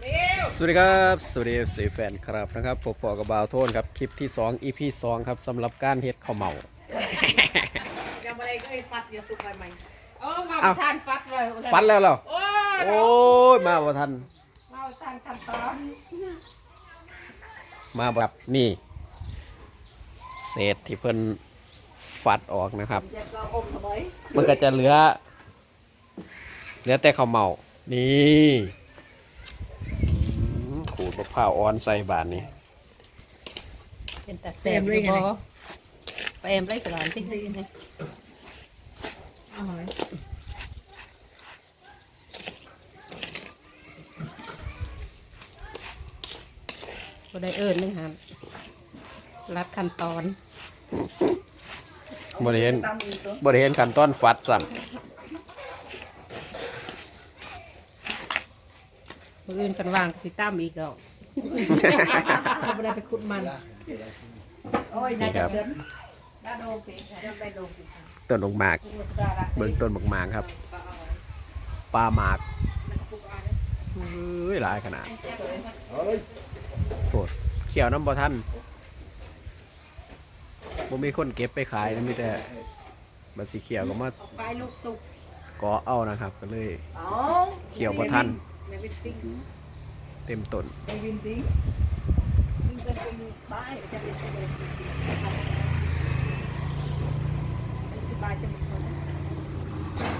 สวัสดีครับสวัสดีสีแฟนครับนะครับผมปอกับบาวโทนครับ คลิปที่ 2 EP 2 ครับสำหรับการเฮ็ดข้าวเหมายังไม่ได้ก็ไอ้ฟัดอยู่ตุกไปไหมโอ้มาอ้าวทานฟัดเลยฟันแล้วเหรอโอ้ยโอ้ยมาบ่ทันมาทานขั้นตอนมาแบบนี่เศษที่เพิ่นฟัดออกนะครับเจ็บเราอมทำไมมันก็จะเหลือเหลือแต่ข้าวเหมานี่ อืมขูดมะพร้าวอ่อนใส่บานนี้เป็นแต่แซ่บเลยไงไปเอ็มไรสลานที่ที่นี่ก็ได้เอิญนึงฮะรัดขั้นตอนบริเห็นตามอีกตัวบริเห็นขั้นตอนฟัดสั่มืออื่นกันวางสิตั้มอีกแล้ว เขาไม่ได้ไปขุดมันโอ้ยน่าจะเดินได้โดนสิได้โดนสิต้นดอกหมากเบิ่งต้นบักหมากครับปลาหมากเอ้ยหลายขนาดโอ้เขียวน้ำบ่ท่านบ่มีคนเก็บไปขายนะมีแต่บัดสีเขียวก็มาไฟลูกสุกเกาะเอานะครับ ก็เลยเขียวบ่ทันไม่วินไม่วินติ้งวิ่งจะเป็นบ้าน เป็นคน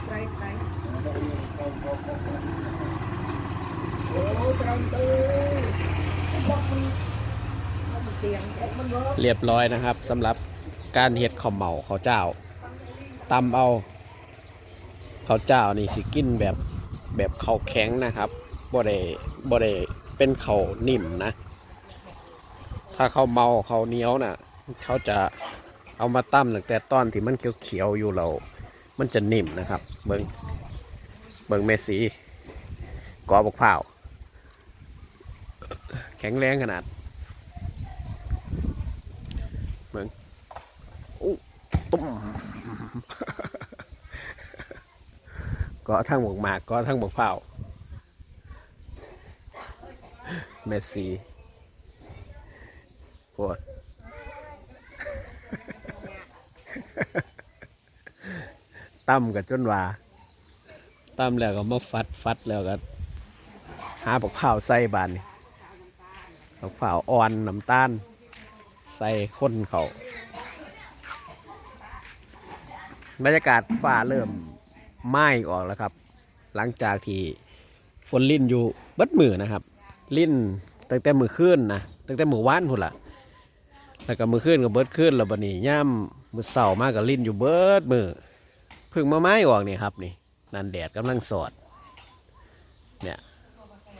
ไกลไกลโอ้ตรงตัวบอกมันมันเตียงมันร้อนเรียบร้อยนะครับสำหรับการเฮ็ดข้าวเหมาข้าเจ้าตำเอาข้าเจ้านี่สิกินแบบแบบข้าแข็งนะครับบ่ได้บ่ได้ เป็นเขานิ่มนะ ถ้าเขาเมาเขาเหนียวน่ะเขาจะเอามาตั้มตั้งแต่ตอนที่มันเขียวๆอยู่เรา มันจะนิ่มนะครับ เบิงเบิงเมสีกอบกพร้าวแข็งแรงขนาดเบิงอู้ตุ้มก็ทั้งบกหมากก็ทั้งบกพร้าว เมสซี่ปวดตั้มกับจนว่าตั้มแล้วก็มาฟัดฟัดแล้วก็หาบกพร้าวใส่บานนี่บกพร้าวอ่อนน้ำตาล ใส่ข้นเขาบรรยากาศฟ้าเริ่มไหม้ออกแล้วครับ หลังจากที่ฝนลิ่นอยู่บิดมือนะครับ ลิ่นตั้งแต่มือขึ้นนะตั้งแต่มือวานพุ่นละแล้วก็มือขึ้นก็เบิดขึ้นแล้วบัดนี้ย่ำมือเสาร์มากกับลิ่นอยู่เบิดมือพึ่งมาไม้ออกนี่ครับนี่นั่นแดดกำลังสอดเนี่ย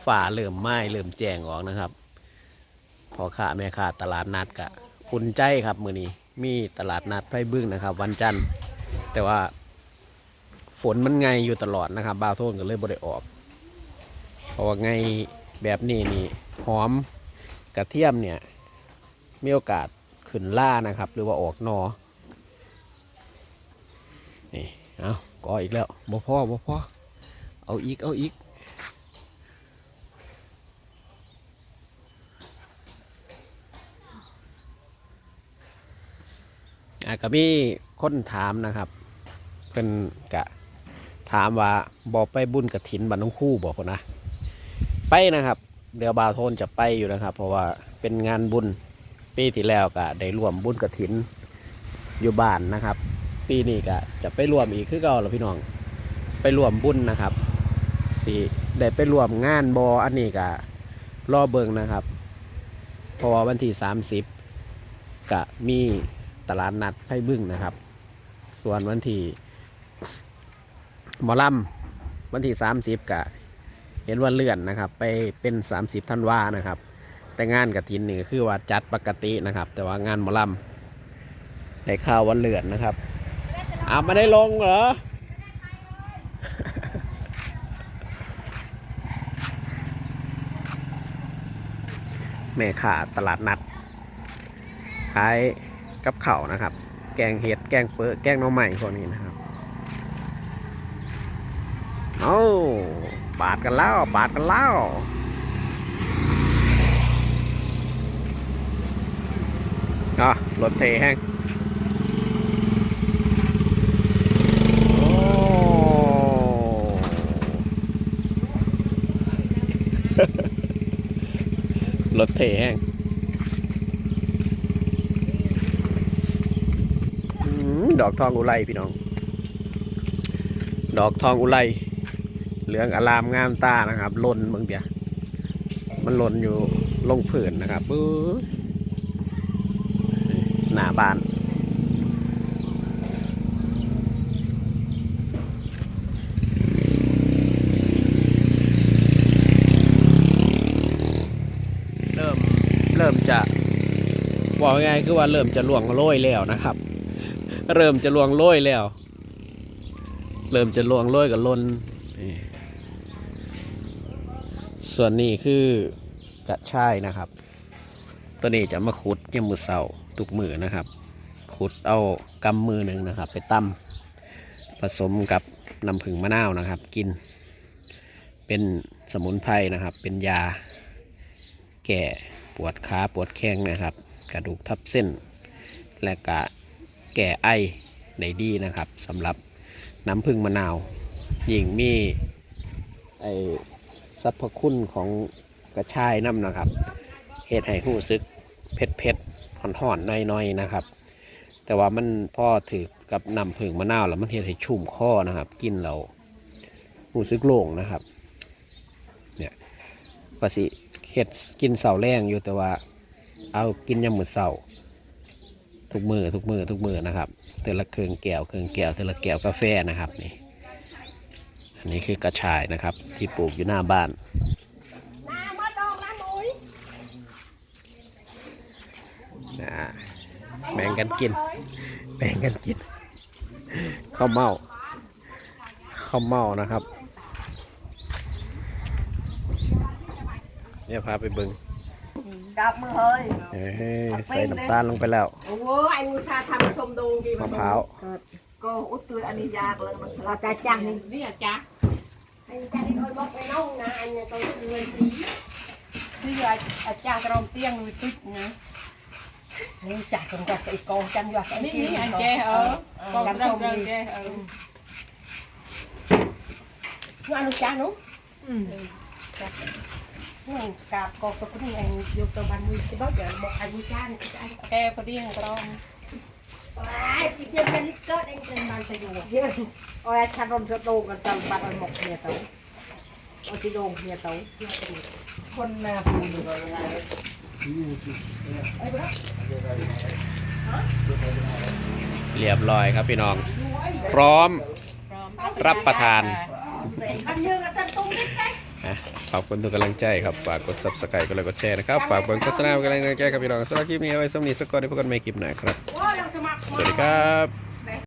ฝ่าเริ่มไม้เริ่มแจงออกนะครับพอค้าแม่ค้าตลาดนัดกะอุ่นใจครับมือนี้มีตลาดนัดไผ่บึ้งนะครับ วันจันทร์แต่ว่าฝนมันไงอยู่ตลอดนะครับบาโทนก็เลยบ่ได้ออก เพราะว่าไง แบบนี้นี่หอมกระเทียมเนี่ยมีโอกาสขึ้นล่านะครับ หรือว่าออกนอนี่เอาก็อีกแล้วบ่พ่อบ่พ่อเอาอีกเอาอีกอะก็มีคนถามนะครับ เพิ่นกะถามว่าบอกไปบุญกระถินบันน้องคู่บอกนะ ไปนะครับ เดี๋ยวบาโทนจะไปอยู่นะครับ เพราะว่าเป็นงานบุญปีที่แล้วก็ได้ร่วมบุญกระถินอยู่บ้านนะครับ ปีนี้ก็จะไปร่วมอีกคือเก่าแล้วพี่น้องไปร่วมบุญนะครับสิได้ไปร่วมงานบออันนี้ก็รอเบิงนะครับเพราะว่าวันที่ 30ก็มีตลาดนัดไพ่บึ้งนะครับ ส่วนวันที่หมอลำวันที่ 30กะ เห็นว่าเลื่อนนะครับ ไปเป็น 30ธันวานะครับ แต่งานกระถินนี่คือว่าจัดปกตินะครับ แต่ว่างานหมอลำได้ข่าววันเลื่อนนะครับอาไม่ได้ลงเหรอแม่ข่าตลาดนัดขายกับเข้านะครับ แกงเห็ดแกงเปื้อแกงน้องใหม่พวกนี้นะครับ ปาดกันแล้วปาดกันแล้วอะรถเทแห้งรถเทแห้งดอกทองอุไรพี่น้อง ดอกทองอุไร เหลืองอลามงามตานะครับล่นเมืองเดียมันล่นอยู่ลงผืนนะครับปื้อหน้าบ้านเริ่มเริ่มจะบอกง่ายคือว่าเริ่มจะล่วงโรยแล้วนะครับ เริ่มจะล่วงโรยแล้ว เริ่มจะล่วงโรยกับลนนี่ ส่วนนี้คือกระชายนะครับ ตัวนี้จะมาขุดยามมือเสาทุกมือนะครับ ขุดเอากำมือหนึ่งนะครับ ไปตำผสมกับน้ำผึ้งมะนาวนะครับ กิน เป็นสมุนไพรนะครับ เป็นยา แก่ปวดขาปวดแข้งนะครับ กระดูกทับเส้น และกะแก่ไอได้ดีนะครับสำหรับน้ำผึ้งมะนาวยิ่งมีไอ สรรพคุณของกระชายน้ำนะครับเหตุให้หู้ซึกเผ็ดเผ็ดห่อนห่อนๆน้อยๆนะครับ แต่ว่ามันพ่อถือกับน้ำผึ้งมะนาวแล้วมันเฮ็ดให้ชุ่มคอนะครับ กินเราหู้ซึกโล่งนะครับเนี่ยว่าสิเห็ดกินเสาแรงอยู่แต่ว่าเอากินยามมือเสาทุกมือทุกมือทุกมือนะครับเทละเครื่องแก้วเครื่องแก้วเทละแก้วกาแฟนะครับนี่ อันนี้คือกระชายนะครับ ที่ปลูกอยู่หน้าบ้านน้ามาดองน้าหนุ่ยนะแบ่งกันกิน แบ่งกันกิน ข้าวเมาข้าวเมานะครับเนี่ยพาไปเบิงกลับมือเฮ้ยเอ้ยใส่น้ำตาลลงไปแล้ว โอ้ไอ้มูซาทำสมดูกี่มะพร้าว ก็อุดตัวอันนี้ยากเลยมันสลับจ้าจังนี่นี่อะจ๊ะไอ้จ้านี่โดยบอกไปน้องนะอันนี้ตัวเงินสีนี่อะอาจา anh cha đi đôi bóp cái nông nè anh nhà tôi người tí bây giờ anh cha trong tiếng người tít nè នេះចាស់ខ្ញុំគាត់ស្អីកូនចាំយកស្អីគេនេះអញ្ចេះអើកូនត្រូវត្រូវចេះអើខ្ញុំអនុចាស់នោះចាស់ខ្ញុំកាប់កោសុកនេះអញយកទៅបានមួយស្បុតយកមកអនុចាស់នេះអញកែព្រៀងក្រមបាយពីទៀតនេះ มูจ้านี่ไอ้แกพอดีกระอมไอ้พี่เจ้าเป็นลิเกอร์เองเป็นบันไปอยู่เยอะโอ้ยฉันรมจะโดนกันจังบันหมกเนี่ยเต้าเอาที่โดนเนี่ยเต้าคนนาพูอยู่เลยเรียบร้อยครับพี่น้อง พร้อมรับประทานขอบคุณทุกกำลังใจครับ ฝากกด subscribe กดไลค์กดแชร์นะครับ ฝากเบิ่งโฆษณาเป็นกำลังใจครับพี่น้องสำหรับคลิปนี้ไว้สำหรับนิสกอร์ได้พบกันใหม่คลิปหน้าครับ สวัสดีครับ